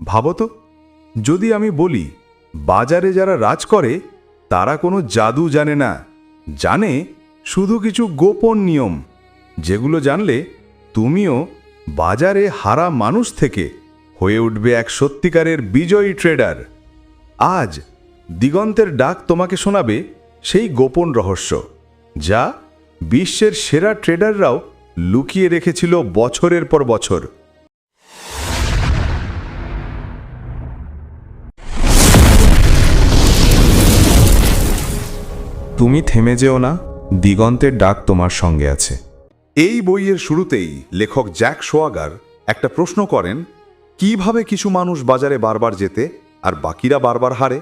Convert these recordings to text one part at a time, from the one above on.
ভাবো তো, যদি আমি বলি, বাজারে যারা রাজ করে, তারা কোনো জাদু জানে না। জানে শুধু কিছু গোপন নিয়ম, যেগুলো জানলে তুমিও বাজারে হারা মানুষ থেকে হয়ে উঠবে এক সত্যিকারের বিজয়ী ট্রেডার। আজ দিগন্তের ডাক তোমাকে শোনাবে সেই গোপন রহস্য, যা বিশ্বের সেরা ট্রেডাররাও লুকিয়ে রেখেছিল বছরের পর বছর। তুমি থেমে যেও না, দিগন্তের ডাক তোমার সঙ্গে আছে। এই বইয়ের শুরুতেই লেখক জ্যাক সোয়াগার একটা প্রশ্ন করেন, কীভাবে কিছু মানুষ বাজারে বারবার যেতে আর বাকিরা বারবার হারে?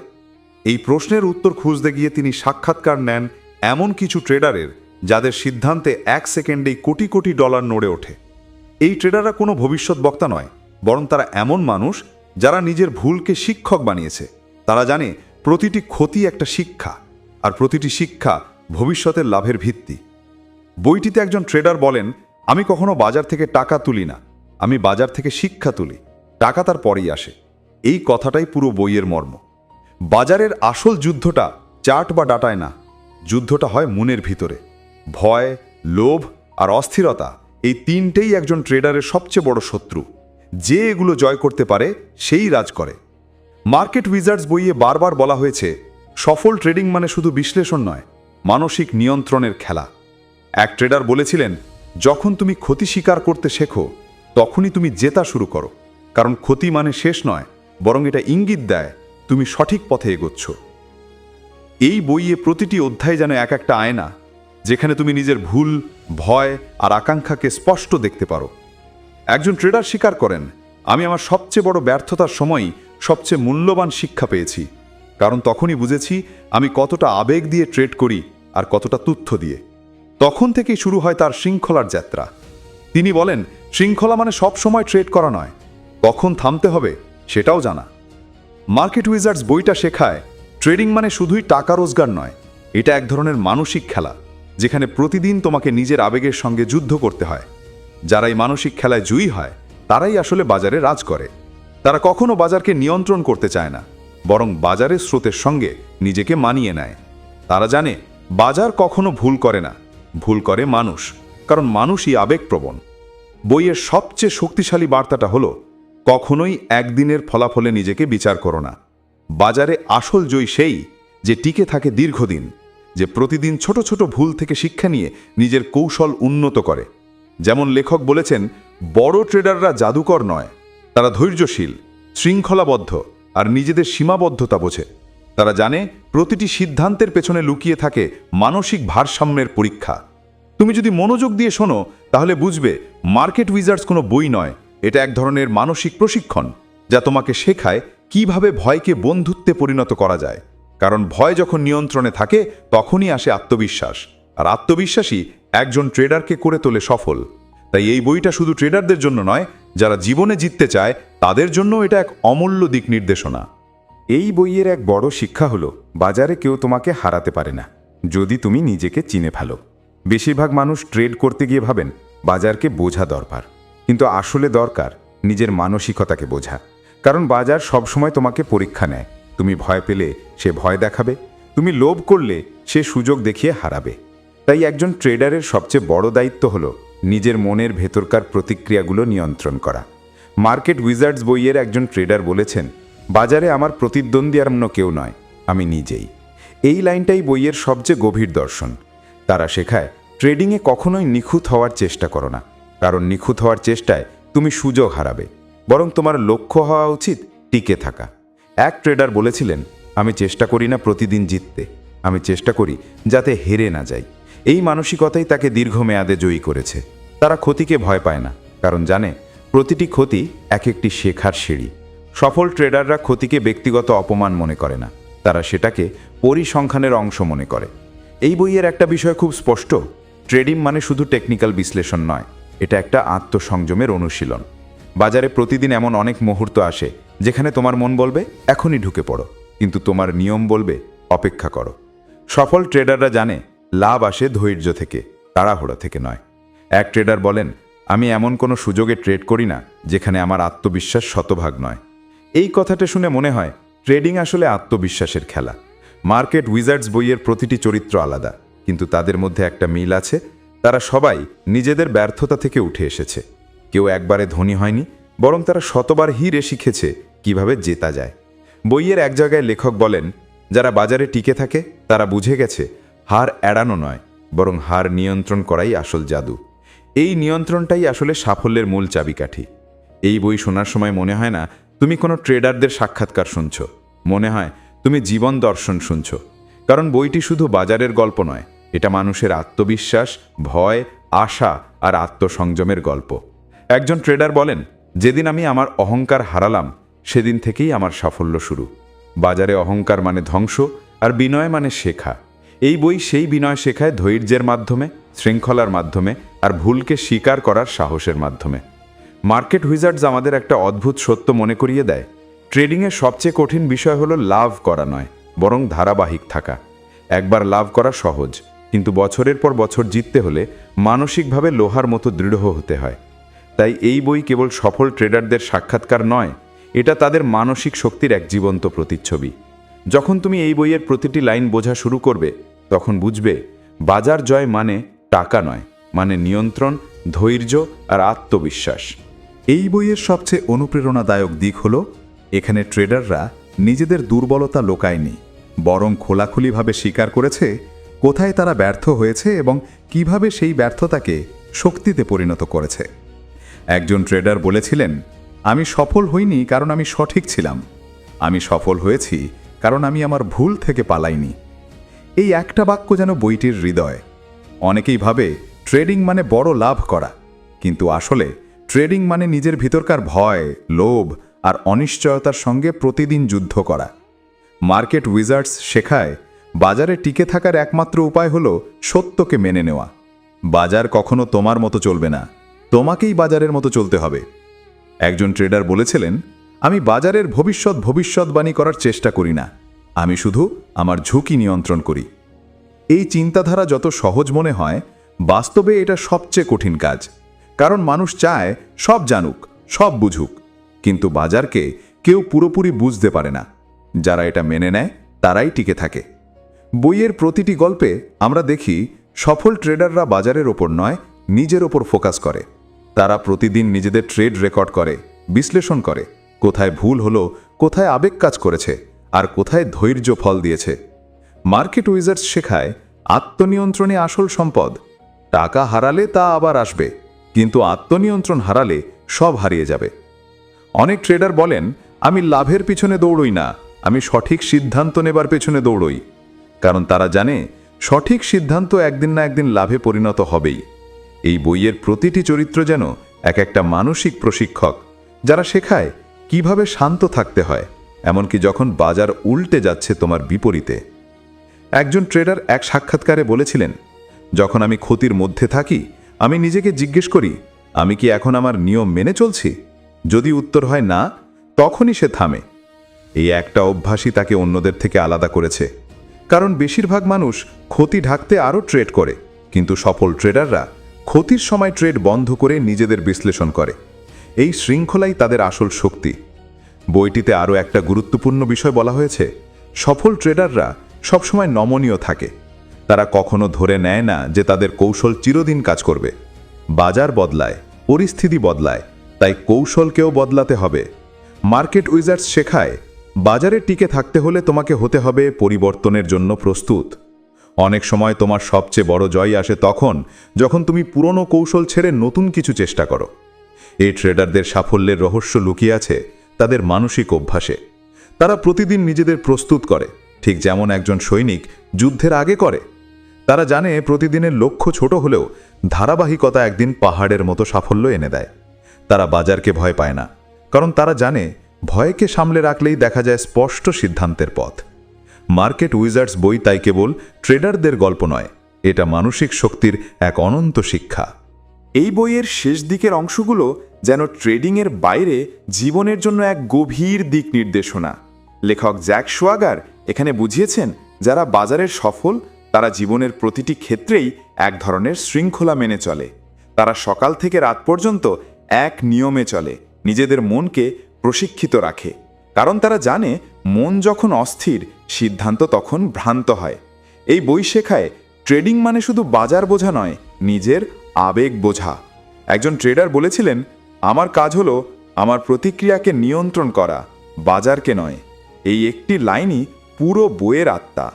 এই প্রশ্নের উত্তর খুঁজতে গিয়ে তিনি সাক্ষাৎকার নেন এমন কিছু ট্রেডারের যাদের সিদ্ধান্তে এক সেকেন্ডেই কোটি কোটি ডলার নড়ে ওঠে। এই ট্রেডাররা কোনো ভবিষ্যৎ বক্তা নয়, বরং তারা এমন মানুষ যারা নিজের ভুলকে শিক্ষক বানিয়েছে। তারা জানে প্রতিটি ক্ষতি একটা শিক্ষা। আর প্রতিটি শিক্ষা ভবিষ্যতের লাভের ভিত্তি। বইটিতে একজন ট্রেডার বলেন, আমি কখনো বাজার থেকে টাকা তুলি না। আমি বাজার থেকে শিক্ষা তুলি। টাকা তার পরেই আসে। এই কথাটাই পুরো বইয়ের মর্ম। বাজারের আসল যুদ্ধটা চার্ট বা ডাটায় না। যুদ্ধটা হয় মনের ভিতরে। ভয়, লোভ আর অস্থিরতা এই তিনটেই একজন ট্রেডারের সবচেয়ে বড় শত্রু। যে এগুলো জয় করতে পারে, সেই রাজ করে। মার্কেট উইজার্ডস বইয়ে বারবার বলা হয়েছে সফল ট্রেডিং মানে শুধু বিশ্লেষণ নয়, মানসিক নিয়ন্ত্রণের খেলা। এক ট্রেডার বলেছিলেন, যখন তুমি ক্ষতি স্বীকার করতে শেখো, তখনই তুমি জেতা শুরু করো। কারণ ক্ষতি মানে শেষ নয়, বরং এটা ইঙ্গিত দেয়, তুমি সঠিক পথে এগোচ্ছ। এই বইয়ে প্রতিটি অধ্যায় যেন এক একটা আয়না, যেখানে তুমি নিজের ভুল, ভয় আর আকাঙ্ক্ষাকে স্পষ্ট দেখতে পারো। একজন ট্রেডার স্বীকার করেন, আমি আমার সবচেয়ে বড় ব্যর্থতার সময়ই সবচেয়ে মূল্যবান শিক্ষা পেয়েছি। কারণ তখনই বুঝেছি আমি কতটা আবেগ দিয়ে ট্রেড করি আর কতটা তুথ্য দিয়ে। তখন থেকেই শুরু হয় তার শৃঙ্খলার যাত্রা। তিনি বলেন, শৃঙ্খলা মানে সব সময় ট্রেড করা নয়। কখন থামতে হবে সেটাও জানা। মার্কেট উইজার্ডস বইটা শেখায়, ট্রেডিং মানে শুধুই টাকা রোজগার নয়, এটা এক ধরনের মানসিক খেলা, যেখানে প্রতিদিন তোমাকে নিজের আবেগের সঙ্গে যুদ্ধ করতে হয়। যারা এই মানসিক খেলায় জয়ী হয়, তারাই আসলে বাজারে রাজ করে। তারা কখনো বাজারকে নিয়ন্ত্রণ করতে চায় না। বরং বাজারের স্রোতের সঙ্গে নিজেকে মানিয়ে নেয়। তারা জানে, বাজার কখনো ভুল করে না। ভুল করে মানুষ, কারণ মানুষই আবেগপ্রবণ। বইয়ের সবচেয়ে শক্তিশালী বার্তাটা হলো, কখনোই একদিনের ফলাফলে নিজেকে বিচার করো না। বাজারে আসল জয় সেই যে টিকে থাকে দীর্ঘদিন, যে প্রতিদিন ছোট ছোট ভুল থেকে শিক্ষা নিয়ে নিজের কৌশল উন্নত করে। যেমন লেখক বলেছেন, বড় ট্রেডাররা জাদুকর নয়, তারা ধৈর্যশীল, শৃঙ্খলাবদ্ধ। আর নিজেদের সীমাবদ্ধতা বোঝে। তারা জানে প্রতিটি সিদ্ধান্তের পেছনে লুকিয়ে থাকে মানসিক ভারসাম্যের পরীক্ষা। তুমি যদি মনোযোগ দিয়ে শোনো, তাহলে বুঝবে মার্কেট উইজার্ডস কোনো বই নয়, এটা এক ধরনের মানসিক প্রশিক্ষণ, যা তোমাকে শেখায় কীভাবে ভয়কে বন্ধুত্বে পরিণত করা যায়। কারণ ভয় যখন নিয়ন্ত্রণে থাকে, তখনই আসে আত্মবিশ্বাস, আর আত্মবিশ্বাসী একজন ট্রেডারকে করে তোলে সফল। তাই এই বইটা শুধু ট্রেডারদের জন্য নয় যারা জীবনে জিততে চায়, তাদের জন্য এটা এক অমূল্য দিক নির্দেশনা। এই বইয়ের এক বড় শিক্ষা হলো, বাজারে কেউ তোমাকে হারাতে পারে না, যদি তুমি নিজেকে চিনে ফেলো। বেশিরভাগ মানুষ ট্রেড করতে গিয়ে ভাবেন, বাজারকে বোঝা দরকার। কিন্তু আসলে দরকার নিজের মানসিকতাকে বোঝা। কারণ বাজার সবসময় তোমাকে পরীক্ষা নেয়। তুমি ভয় পেলে, সে ভয় দেখাবে। তুমি লোভ করলে, সে সুযোগ দেখিয়ে হারাবে। তাই একজন ট্রেডারের সবচেয়ে বড় দায়িত্ব হলো নিজের মনের ভেতরকার প্রতিক্রিয়াগুলো নিয়ন্ত্রণ করা। মার্কেট উইজার্ডস বইয়ের একজন ট্রেডার বলেছেন, বাজারে আমার প্রতিদ্বন্দ্বী আর অন্য কেউ নয়, আমি নিজেই। এই লাইনটাই বইয়ের সবচেয়ে গভীর দর্শন। তারা শেখায়, ট্রেডিংয়ে কখনোই নিখুঁত হওয়ার চেষ্টা করো না, কারণ নিখুঁত হওয়ার চেষ্টায় তুমি সুযোগ হারাবে, বরং তোমার লক্ষ্য হওয়া উচিত টিকে থাকা। এক ট্রেডার বলেছিলেন, আমি চেষ্টা করি না প্রতিদিন জিততে, আমি চেষ্টা করি যাতে হেরে না যাই। এই মানসিকতাই তাকে দীর্ঘমেয়াদে জয়ী করেছে। তারা ক্ষতিকে ভয় পায় না, কারণ জানে, প্রতিটি ক্ষতি এক একটি শেখার সিঁড়ি। সফল ট্রেডাররা ক্ষতিকে ব্যক্তিগত অপমান মনে করে না, তারা সেটাকে পরিসংখ্যানের অংশ মনে করে। এই বইয়ের একটা বিষয় খুব স্পষ্ট, ট্রেডিং মানে শুধু টেকনিক্যাল বিশ্লেষণ নয়, এটা একটা আত্মসংযমের অনুশীলন। বাজারে প্রতিদিন এমন অনেক মুহূর্ত আসে, যেখানে তোমার মন বলবে, এখনই ঢুকে পড়ো। কিন্তু তোমার নিয়ম বলবে, অপেক্ষা করো। সফল ট্রেডাররা জানে লাভ আসে ধৈর্য থেকে, তাড়াহুড়া থেকে নয়। এক ট্রেডার বলেন, আমি এমন কোনো সুযোগে ট্রেড করি না, যেখানে আমার আত্মবিশ্বাস শতভাগ নয়। এই কথাটা শুনে মনে হয় ট্রেডিং আসলে আত্মবিশ্বাসের খেলা। মার্কেট উইজার্ডস বইয়ের প্রতিটি চরিত্র আলাদা, কিন্তু তাদের মধ্যে একটা মিল আছে। তারা সবাই নিজেদের ব্যর্থতা থেকে উঠে এসেছে। কেউ একবারে ধনী হয়নি, বরং তারা শতবার হিরে শিখেছে কীভাবে জেতা যায়। বইয়ের এক জায়গায় লেখক বলেন, যারা বাজারে টিকে থাকে, তারা বুঝে গেছে হার এড়ানো নয়, বরং হার নিয়ন্ত্রণ করাই আসল জাদু। এই নিয়ন্ত্রণটাই আসলে সাফল্যের মূল চাবিকাঠি। এই বই শোনার সময় মনে হয় না, তুমি কোনো ট্রেডারদের সাক্ষাৎকার শুনছ। মনে হয়, তুমি জীবন দর্শন শুনছ। কারণ বইটি শুধু বাজারের গল্প নয়, এটা মানুষের আত্মবিশ্বাস, ভয়, আশা আর আত্মসংযমের গল্প। একজন ট্রেডার বলেন, যেদিন আমি আমার অহংকার হারালাম, সেদিন থেকেই আমার সাফল্য শুরু। বাজারে অহংকার মানে ধ্বংস আর বিনয় মানে শেখা। এই বই সেই বিনয় শেখায় ধৈর্যের মাধ্যমে, শৃঙ্খলার মাধ্যমে আর ভুলকে স্বীকার করার সাহসের মাধ্যমে। মার্কেট হুইজার্ডস আমাদের একটা অদ্ভুত সত্য মনে করিয়ে দেয়। ট্রেডিংয়ের সবচেয়ে কঠিন বিষয় হলো লাভ করা নয়, বরং ধারাবাহিক থাকা। একবার লাভ করা সহজ, কিন্তু বছরের পর বছর জিততে হলে মানসিকভাবে লোহার মতো দৃঢ় হতে হয়। তাই এই বই কেবল সফল ট্রেডারদের সাক্ষাৎকার নয়, এটা তাদের মানসিক শক্তির এক জীবন্ত প্রতিচ্ছবি। যখন তুমি এই বইয়ের প্রতিটি লাইন বোঝা শুরু করবে তখন বুঝবে, বাজার জয় মানে টাকা নয় মানে নিয়ন্ত্রণ, ধৈর্য আর আত্মবিশ্বাস। এই বইয়ের সবচেয়ে অনুপ্রেরণাদায়ক দিক হল, এখানে ট্রেডাররা নিজেদের দুর্বলতা লোকায়নি, বরং খোলাখুলিভাবে স্বীকার করেছে কোথায় তারা ব্যর্থ হয়েছে এবং কীভাবে সেই ব্যর্থতাকে শক্তিতে পরিণত করেছে। একজন ট্রেডার বলেছিলেন, আমি সফল হইনি কারণ আমি সঠিক ছিলাম। আমি সফল হয়েছি কারণ আমি আমার ভুল থেকে পালাইনি। এই একটা বাক্য যেন বইটির হৃদয়। অনেকেই ভাবে, ট্রেডিং মানে বড় লাভ করা। কিন্তু আসলে, ট্রেডিং মানে নিজের ভিতরকার ভয়, লোভ আর অনিশ্চয়তার সঙ্গে প্রতিদিন যুদ্ধ করা। মার্কেট উইজার্ডস শেখায়, বাজারে টিকে থাকার একমাত্র উপায় হল সত্যকে মেনে নেওয়া। বাজার কখনো তোমার মতো চলবে না। তোমাকেই বাজারের মতো চলতে হবে। একজন ট্রেডার বলেছিলেন, আমি বাজারের ভবিষ্যৎ ভবিষ্যৎবাণী করার চেষ্টা করি না। আমি শুধু আমার ঝুঁকি নিয়ন্ত্রণ করি। এই চিন্তাধারা যত সহজ মনে হয়, বাস্তবে এটা সবচেয়ে কঠিন কাজ। কারণ মানুষ চায় সব জানুক, সব বুঝুক, কিন্তু বাজারকে কেউ পুরোপুরি বুঝতে পারে না। যারা এটা মেনে নেয়, তারাই টিকে থাকে। বইয়ের প্রতিটি গল্পে আমরা দেখি, সফল ট্রেডাররা বাজারের ওপর নয়, নিজের ওপর ফোকাস করে। তারা প্রতিদিন নিজেদের ট্রেড রেকর্ড করে, বিশ্লেষণ করে, কোথায় ভুল হলো, কোথায় আবেগ কাজ করেছে। আর কোথায় ধৈর্য ফল দিয়েছে। মার্কেট উইজার্স শেখায়, আত্মনিয়ন্ত্রণে আসল সম্পদ। টাকা হারালে তা আবার আসবে, কিন্তু আত্মনিয়ন্ত্রণ হারালে সব হারিয়ে যাবে। অনেক ট্রেডার বলেন, আমি লাভের পিছনে দৌড়ই না, আমি সঠিক সিদ্ধান্ত নেবার পেছনে দৌড়ই। কারণ তারা জানে, সঠিক সিদ্ধান্ত একদিন না একদিন লাভে পরিণত হবেই। এই বইয়ের প্রতিটি চরিত্র যেন এক একটা মানসিক প্রশিক্ষক, যারা শেখায় কীভাবে শান্ত থাকতে হয়। এমনকি যখন বাজার উল্টে যাচ্ছে তোমার বিপরীতে। একজন ট্রেডার এক সাক্ষাৎকারে বলেছিলেন, যখন আমি ক্ষতির মধ্যে থাকি, আমি নিজেকে জিজ্ঞেস করি, আমি কি এখন আমার নিয়ম মেনে চলছি? যদি উত্তর হয় না, তখনই সে থামে। এই একটা অভ্যাসই তাকে অন্যদের থেকে আলাদা করেছে। কারণ বেশিরভাগ মানুষ ক্ষতি ঢাকতে আরও ট্রেড করে, কিন্তু সফল ট্রেডাররা ক্ষতির সময় ট্রেড বন্ধ করে নিজেদের বিশ্লেষণ করে। এই শৃঙ্খলাই তাদের আসল শক্তি। বইটিতে আরও একটা গুরুত্বপূর্ণ বিষয় বলা হয়েছে, সফল ট্রেডাররা সবসময় নমনীয় থাকে। তারা কখনো ধরে নেয় না যে তাদের কৌশল চিরদিন কাজ করবে। বাজার বদলায়, পরিস্থিতি বদলায়, তাই কৌশলকেও বদলাতে হবে। মার্কেট উইজার্স শেখায়, বাজারে টিকে থাকতে হলে তোমাকে হতে হবে পরিবর্তনের জন্য প্রস্তুত। অনেক সময় তোমার সবচেয়ে বড় জয় আসে তখন, যখন তুমি পুরনো কৌশল ছেড়ে নতুন কিছু চেষ্টা করো। এই ট্রেডারদের সাফল্যের রহস্য লুকিয়ে আছে তাদের মানসিক অভ্যাসে। তারা প্রতিদিন নিজেদের প্রস্তুত করে, ঠিক যেমন একজন সৈনিক যুদ্ধের আগে করে। তারা জানে প্রতিদিনের লক্ষ্য ছোট হলেও ধারাবাহিকতা একদিন পাহাড়ের মতো সাফল্য এনে দেয়। তারা বাজারকে ভয় পায় না, কারণ তারা জানে ভয়কে সামলে রাখলেই দেখা যায় স্পষ্ট সিদ্ধান্তের পথ। মার্কেট উইজার্ডস বই তাই কেবল ট্রেডারদের গল্প নয়, এটা মানসিক শক্তির এক অনন্ত শিক্ষা। এই বইয়ের শেষ দিকের অংশগুলো যেন ট্রেডিংয়ের বাইরে জীবনের জন্য এক গভীর দিক নির্দেশনা। লেখক জ্যাক সোয়াগার এখানে বুঝিয়েছেন, যারা বাজারের সফল, তারা জীবনের প্রতিটি ক্ষেত্রেই এক ধরনের শৃঙ্খলা মেনে চলে। তারা সকাল থেকে রাত পর্যন্ত এক নিয়মে চলে, নিজেদের মনকে প্রশিক্ষিত রাখে। কারণ তারা জানে, মন যখন অস্থির, সিদ্ধান্ত তখন ভ্রান্ত হয়। এই বই শেখায়, ট্রেডিং মানে শুধু বাজার বোঝা নয়, নিজের আবেগ বোঝা। একজন ট্রেডার বলেছিলেন, আমার কাজ হলো আমার প্রতিক্রিয়াকে নিয়ন্ত্রণ করা, বাজারকে নয়। এই একটি লাইনই পুরো বইয়ের আত্মা।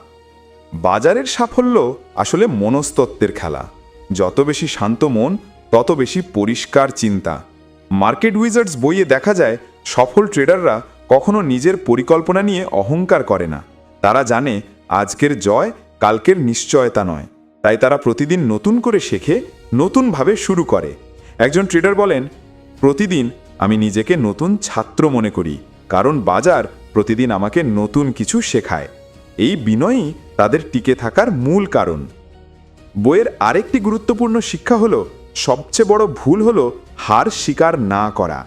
বাজারের সাফল্য আসলে মনস্তত্ত্বের খেলা। যত বেশি শান্ত মন, তত বেশি পরিষ্কার চিন্তা। মার্কেট উইজার্ডস বইয়ে দেখা যায়, সফল ট্রেডাররা কখনো নিজের পরিকল্পনা নিয়ে অহংকার করে না। তারা জানে, আজকের জয়, কালকের নিশ্চয়তা নয়। তাই তারা প্রতিদিন নতুন করে শেখে, নতুনভাবে শুরু করে। একজন ট্রেডার বলেন, প্রতিদিন আমি নিজেকে নতুন ছাত্র মনে করি, কারণ বাজার প্রতিদিন আমাকে নতুন কিছু শেখায়। এই বিনয়ই তাদের টিকে থাকার মূল কারণ। বইয়ের আরেকটি গুরুত্বপূর্ণ শিক্ষা হলো, সবচেয়ে বড় ভুল হলো হার স্বীকার না করা।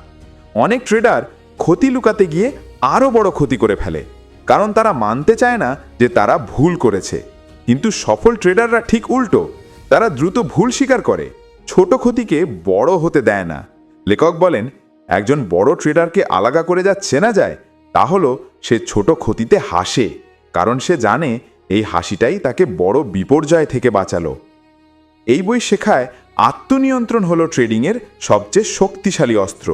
অনেক ট্রেডার ক্ষতি লুকাতে গিয়ে আরও বড় ক্ষতি করে ফেলে, কারণ তারা মানতে চায় না যে তারা ভুল করেছে। কিন্তু সফল ট্রেডাররা ঠিক উল্টো। তারা দ্রুত ভুল স্বীকার করে। ছোট ক্ষতিকে বড় হতে দেয় না। লেখক বলেন, একজন বড় ট্রেডারকে আলাদা করে যা চেনা যায়, তা হলো সে ছোট ক্ষতিতে হাসে, কারণ সে জানে এই হাসিটাই তাকে বড় বিপর্যয় থেকে বাঁচালো। এই বই শেখায় আত্মনিয়ন্ত্রণ হলো ট্রেডিংয়ের সবচেয়ে শক্তিশালী অস্ত্র।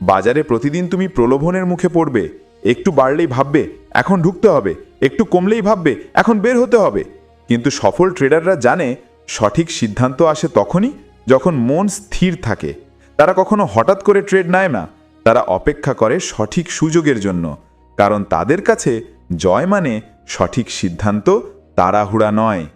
বাজারে প্রতিদিন তুমি প্রলোভনের মুখে পড়বে, একটু বাড়লেই ভাববে, এখন ঢুকতে হবে, একটু কমলেই ভাববে, এখন বের হতে হবে। কিন্তু সফল ট্রেডাররা জানে সঠিক সিদ্ধান্ত আসে তখনই যখন মন স্থির থাকে। তারা কখনো হঠাৎ করে ট্রেড নেয় না। তারা অপেক্ষা করে সঠিক সুযোগের জন্য। কারণ তাদের কাছে জয় মানে সঠিক সিদ্ধান্ত, তাড়াহুড়া নয়।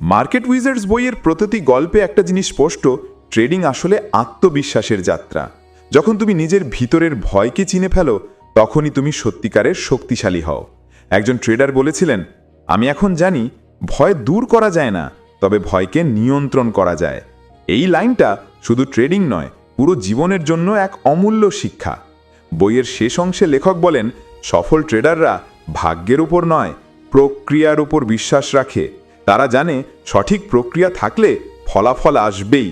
মার্কেট উইজার্স বইয়ের প্রতিটি গল্পে একটা জিনিস স্পষ্ট, ট্রেডিং আসলে আত্মবিশ্বাসের যাত্রা। যখন তুমি নিজের ভিতরের ভয়কে চিনে ফেলো, তখনই তুমি সত্যিকারের শক্তিশালী হও। একজন ট্রেডার বলেছিলেন, আমি এখন জানি ভয় দূর করা যায় না, তবে ভয়কে নিয়ন্ত্রণ করা যায়। এই লাইনটা শুধু ট্রেডিং নয়, পুরো জীবনের জন্য এক অমূল্য শিক্ষা। বইয়ের শেষ অংশে লেখক বলেন, সফল ট্রেডাররা ভাগ্যের উপর নয়, প্রক্রিয়ার উপর বিশ্বাস রাখে। তারা জানে সঠিক প্রক্রিয়া থাকলে ফলাফল আসবেই।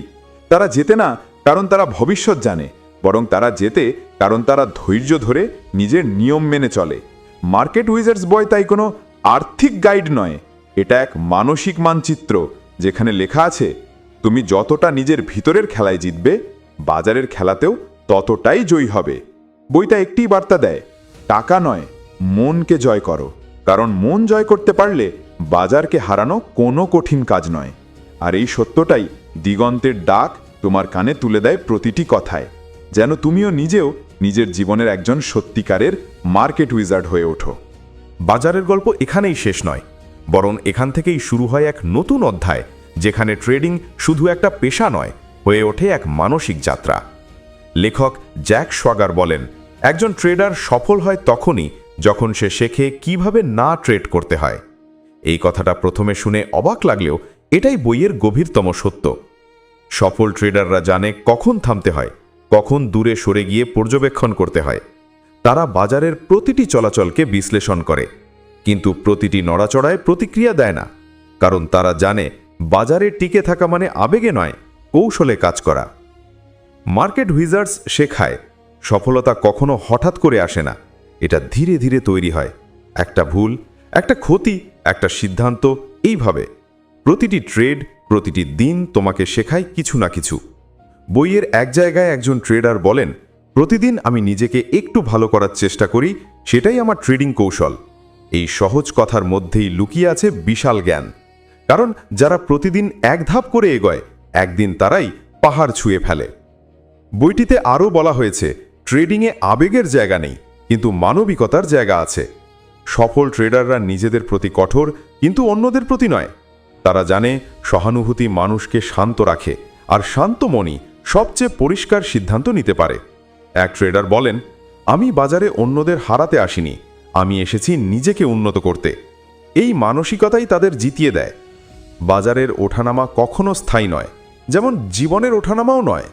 তারা জেতে না কারণ তারা ভবিষ্যৎ জানে, বরং তারা জেতে কারণ তারা ধৈর্য ধরে নিজের নিয়ম মেনে চলে। মার্কেট উইজার্স বয় তাই কোনো আর্থিক গাইড নয় এটা এক মানসিক মানচিত্র যেখানে লেখা আছে, তুমি যতটা নিজের ভিতরের খেলায় জিতবে, বাজারের খেলাতেও ততটাই জয়ী হবে। বইটা একটি বার্তা দেয়, টাকা নয়, মনকে জয় করো। কারণ মন জয় করতে পারলে বাজারকে হারানো কোনো কঠিন কাজ নয়। আর এই সত্যটাই দিগন্তের ডাক তোমার কানে তুলে দেয় প্রতিটি কথায়, যেন তুমিও নিজেও নিজের জীবনের একজন সত্যিকারের মার্কেট উইজার্ড হয়ে ওঠো। বাজারের গল্প এখানেই শেষ নয়। বরং এখান থেকেই শুরু হয় এক নতুন অধ্যায়, যেখানে ট্রেডিং শুধু একটা পেশা নয়, হয়ে ওঠে এক মানসিক যাত্রা। লেখক জ্যাক সোয়াগার বলেন, একজন ট্রেডার সফল হয় তখনই যখন সে শেখে কীভাবে না ট্রেড করতে হয়। এই কথাটা প্রথমে শুনে অবাক লাগলেও এটাই বইয়ের গভীরতম সত্য। সফল ট্রেডাররা জানে কখন থামতে হয়, কখন দূরে সরে গিয়ে পর্যবেক্ষণ করতে হয়। তারা বাজারের প্রতিটি চলাচলকে বিশ্লেষণ করে। কিন্তু প্রতিটি নড়াচড়ায় প্রতিক্রিয়া দেয় না, কারণ তারা জানে বাজারে টিকে থাকা মানে আবেগে নয়, কৌশলে কাজ করা। মার্কেট হুইজার্স শেখায়, সফলতা কখনো হঠাৎ করে আসে না, এটা ধীরে ধীরে তৈরি হয়। একটা ভুল, একটা ক্ষতি, একটা সিদ্ধান্ত, এইভাবে। প্রতিটি ট্রেড, প্রতিটি দিন তোমাকে শেখায় কিছু না কিছু। বইয়ের এক জায়গায় একজন ট্রেডার বলেন, প্রতিদিন আমি নিজেকে একটু ভালো করার চেষ্টা করি, সেটাই আমার ট্রেডিং কৌশল। এই সহজ কথার মধ্যেই লুকিয়ে আছে বিশাল জ্ঞান। কারণ যারা প্রতিদিন এক ধাপ করে এগোয়, একদিন তারাই পাহাড় ছুঁয়ে ফেলে। বইটিতে আরও বলা হয়েছে, ট্রেডিংয়ে আবেগের জায়গা নেই, কিন্তু মানবিকতার জায়গা আছে। সফল ট্রেডাররা নিজেদের প্রতি কঠোর, কিন্তু অন্যদের প্রতি নয়। তারা জানে সহানুভূতি মানুষকে শান্ত রাখে, আর শান্ত মনই সবচেয়ে পরিষ্কার সিদ্ধান্ত নিতে পারে। এক ট্রেডার বলেন, আমি বাজারে অন্যদের হারাতে আসিনি আমি এসেছি নিজেকে উন্নত করতে। এই মানসিকতাই তাদের জিতিয়ে দেয়। বাজারের ওঠানামা কখনো স্থায়ী নয়, যেমন জীবনের ওঠানামাও নয়।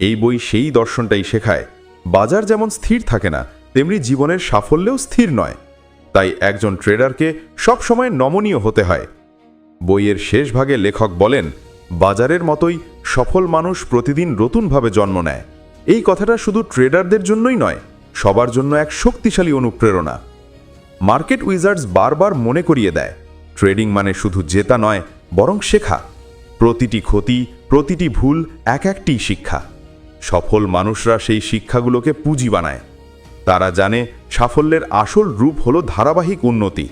এই বই সেই দর্শনটাই শেখায়। বাজার যেমন স্থির থাকে না, তেমনি জীবনের সাফল্যেও স্থির নয়। তাই একজন ট্রেডারকে সবসময় নমনীয় হতে হয়। বইয়ের শেষ ভাগে লেখক বলেন, বাজারের মতোই সফল মানুষ প্রতিদিন নতুনভাবে জন্ম নেয়। এই কথাটা শুধু ট্রেডারদের জন্যই নয়, সবার জন্য এক শক্তিশালী অনুপ্রেরণা। মার্কেট উইজার্ডস বারবার মনে করিয়ে দেয়, ট্রেডিং মানে শুধু জেতা নয়, বরং শেখা। প্রতিটি ক্ষতি, প্রতিটি ভুল এক একটি শিক্ষা। সফল মানুষরা সেই শিক্ষাগুলোকে পুঁজি বানায়। তারা জানে সাফল্যের আসল রূপ হলো ধারাবাহিক উন্নতি।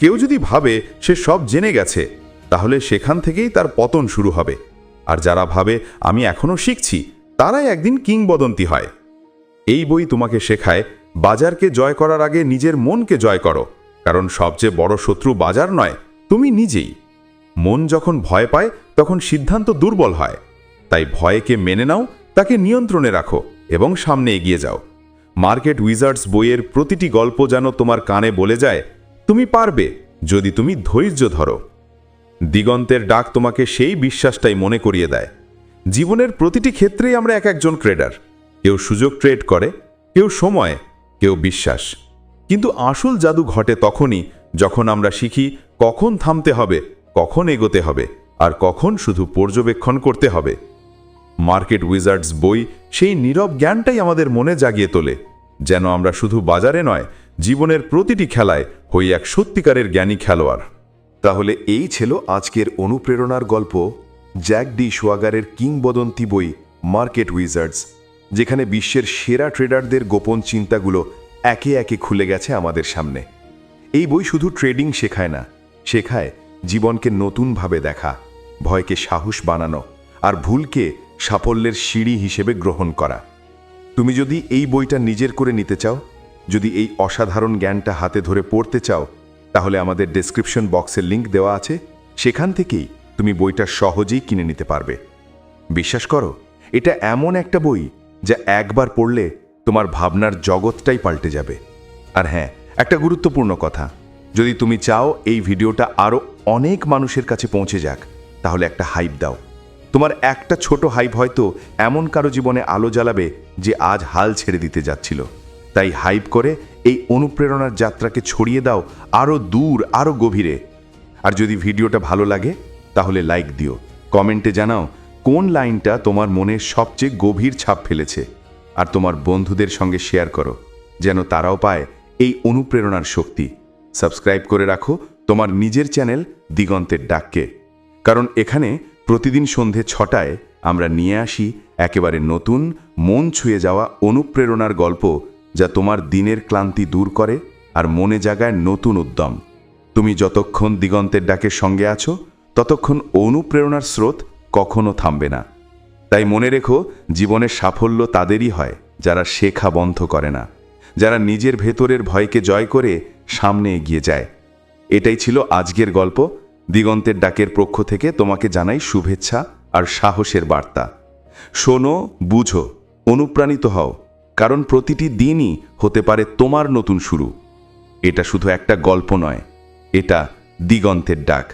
কেউ যদি ভাবে সে সব জেনে গেছে, তাহলে সেখান থেকেই তার পতন শুরু হবে। আর যারা ভাবে, আমি এখনও শিখছি তারাই একদিন কিংবদন্তি হয়। এই বই তোমাকে শেখায়, বাজারকে জয় করার আগে নিজের মনকে জয় করো। কারণ সবচেয়ে বড় শত্রু বাজার নয়, তুমি নিজেই। মন যখন ভয় পায়, তখন সিদ্ধান্ত দুর্বল হয়। তাই ভয়কে মেনে নাও, তাকে নিয়ন্ত্রণে রাখো এবং সামনে এগিয়ে যাও। মার্কেট উইজার্ডস বইয়ের প্রতিটি গল্প যেন তোমার কানে বলে যায়, তুমি পারবে যদি তুমি ধৈর্য ধরো। দিগন্তের ডাক তোমাকে সেই বিশ্বাসটাই মনে করিয়ে দেয়। জীবনের প্রতিটি ক্ষেত্রেই আমরা এক একজন ট্রেডার কেউ সুযোগ ট্রেড করে, কেউ সময়, কেউ বিশ্বাস। কিন্তু আসল জাদু ঘটে তখনই যখন আমরা শিখি কখন থামতে হবে, কখন এগোতে হবে, আর কখন শুধু পর্যবেক্ষণ করতে হবে। মার্কেট উইজার্ডস বই সেই নীরব জ্ঞানটাই আমাদের মনে জাগিয়ে তোলে, যেন আমরা শুধু বাজারে নয়, জীবনের প্রতিটি খেলায় হই এক সত্যিকারের জ্ঞানী খেলোয়াড়। তাহলে এই ছিল আজকের অনুপ্রেরণার গল্প, জ্যাক ডি সোয়াগারের কিংবদন্তি বই মার্কেট উইজার্ডস। যেখানে বিশ্বের সেরা ট্রেডারদের গোপন চিন্তাগুলো একে একে খুলে গেছে আমাদের সামনে। এই বই শুধু ট্রেডিং শেখায় না, শেখায় জীবনকে নতুনভাবে দেখা, ভয়কে সাহস বানানো আর ভুলকে সাফল্যের সিঁড়ি হিসেবে গ্রহণ করা। তুমি যদি এই বইটা নিজের করে নিতে চাও, যদি এই অসাধারণ জ্ঞানটা হাতে ধরে পড়তে চাও, তাহলে আমাদের ডেসক্রিপশন বক্সের লিংক দেওয়া আছে। সেখান থেকেই তুমি বইটা সহজেই কিনে নিতে পারবে। বিশ্বাস করো, এটা এমন একটা বই যা একবার পড়লে তোমার ভাবনার জগৎটাই পাল্টে যাবে। আর হ্যাঁ একটা গুরুত্বপূর্ণ কথা। যদি তুমি চাও এই ভিডিওটা আরও অনেক মানুষের কাছে পৌঁছে যাক, তাহলে একটা হাইপ দাও। তোমার একটা ছোট হাইপ হয়তো এমন কারও জীবনে আলো জ্বালাবে যে আজ হাল ছেড়ে দিতে যাচ্ছিল। তাই হাইপ করে এই অনুপ্রেরণার যাত্রাকে ছড়িয়ে দাও আরও দূর আরও গভীরে। আর যদি ভিডিওটা ভালো লাগে, তাহলে লাইক দিও। কমেন্টে জানাও কোন লাইনটা তোমার মনে সবচেয়ে গভীর ছাপ ফেলেছে? আর তোমার বন্ধুদের সঙ্গে শেয়ার করো, যেন তারাও পায় এই অনুপ্রেরণার শক্তি। সাবস্ক্রাইব করে রাখো তোমার নিজের চ্যানেল দিগন্তের ডাককে। কারণ এখানে প্রতিদিন সন্ধে ছটায় আমরা নিয়ে আসি একেবারে নতুন, মন ছুঁয়ে যাওয়া অনুপ্রেরণার গল্প যা তোমার দিনের ক্লান্তি দূর করে আর মনে জাগায় নতুন উদ্যম। তুমি যতক্ষণ দিগন্তের ডাকের সঙ্গে আছো, ততক্ষণ অনুপ্রেরণার স্রোত কখনো থামবে না। তাই মনে রেখো, জীবনের সাফল্য তাদেরই হয়, যারা শেখা বন্ধ করে না। যারা নিজের ভেতরের ভয়কে জয় করে সামনে এগিয়ে যায়। এটাই ছিল আজকের গল্প। দিগন্তের ডাকের পক্ষ থেকে তোমাকে জানাই শুভেচ্ছা আর সাহসের বার্তা। শোনো, বুঝো, অনুপ্রাণিত হও, কারণ প্রতিটি দিনই হতে পারে তোমার নতুন শুরু। এটা শুধু একটা গল্প নয়, এটা দিগন্তের ডাক।